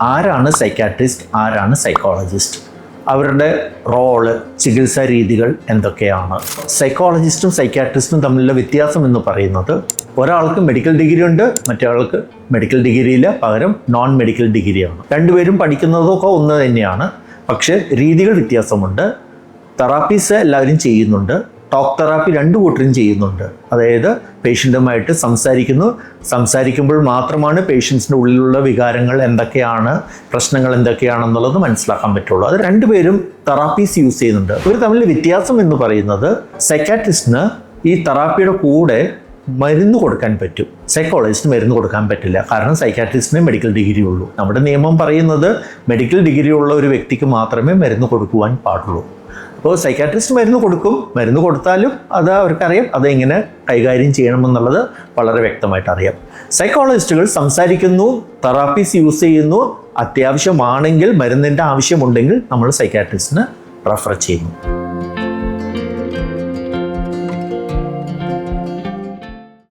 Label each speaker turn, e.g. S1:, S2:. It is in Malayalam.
S1: ആരാണ് സൈക്കാട്രിസ്റ്റ് ആരാണ് സൈക്കോളജിസ്റ്റ് അവരുടെ റോൾ ചികിത്സാ രീതികൾ എന്തൊക്കെയാണ്? സൈക്കോളജിസ്റ്റും സൈക്കാട്രിസ്റ്റും തമ്മിലുള്ള വ്യത്യാസം എന്ന് പറയുന്നത് ഒരാൾക്ക് മെഡിക്കൽ ഡിഗ്രി ഉണ്ട് മറ്റൊരാൾക്ക് മെഡിക്കൽ ഡിഗ്രിയില്ല പകരം നോൺ മെഡിക്കൽ ഡിഗ്രിയാണ് രണ്ടുപേരും പഠിക്കുന്നതൊക്കെ ഒന്ന് തന്നെയാണ്. പക്ഷേ രീതികൾ വ്യത്യാസമുണ്ട്. തെറാപ്പീസ് എല്ലാവരും ചെയ്യുന്നുണ്ട്. ടോക്ക് തെറാപ്പി രണ്ടു കൂട്ടരും ചെയ്യുന്നുണ്ട്. അതായത് പേഷ്യന്റുമായിട്ട് സംസാരിക്കുന്നു. സംസാരിക്കുമ്പോൾ മാത്രമാണ് പേഷ്യൻസിന്റെ ഉള്ളിലുള്ള വികാരങ്ങൾ എന്തൊക്കെയാണ് പ്രശ്നങ്ങൾ എന്തൊക്കെയാണെന്നുള്ളത് മനസ്സിലാക്കാൻ പറ്റുള്ളൂ. അത് രണ്ടുപേരും തെറാപ്പീസ് യൂസ് ചെയ്യുന്നുണ്ട്. ഒരു തമ്മിൽ വ്യത്യാസം എന്ന് പറയുന്നത് സൈക്കാട്രിസ്റ്റിന് ഈ തെറാപ്പിയുടെ കൂടെ മരുന്ന് കൊടുക്കാൻ പറ്റും. സൈക്കോളജിസ്റ്റ് മരുന്ന് കൊടുക്കാൻ പറ്റില്ല. കാരണം സൈക്കാട്രിസ്റ്റിന് മെഡിക്കൽ ഡിഗ്രി ഉള്ളൂ. നമ്മുടെ നിയമം പറയുന്നത് മെഡിക്കൽ ഡിഗ്രി ഉള്ള ഒരു വ്യക്തിക്ക് മാത്രമേ മരുന്ന് കൊടുക്കുവാൻ പാടുള്ളൂ. അപ്പോൾ സൈക്കാട്രിസ്റ്റ് മരുന്ന് കൊടുക്കും. മരുന്ന് കൊടുത്താലും അത് അവർക്കറിയാം. അതെങ്ങനെ കൈകാര്യം ചെയ്യണമെന്നുള്ളത് വളരെ വ്യക്തമായിട്ട് അറിയാം. സൈക്കോളജിസ്റ്റുകൾ സംസാരിക്കുന്നു തെറാപ്പീസ് യൂസ് ചെയ്യുന്നു. അത്യാവശ്യമാണെങ്കിൽ മരുന്നിന്റെ ആവശ്യമുണ്ടെങ്കിൽ നമ്മൾ സൈക്കാട്രിസ്റ്റിന് റെഫർ ചെയ്യുന്നു.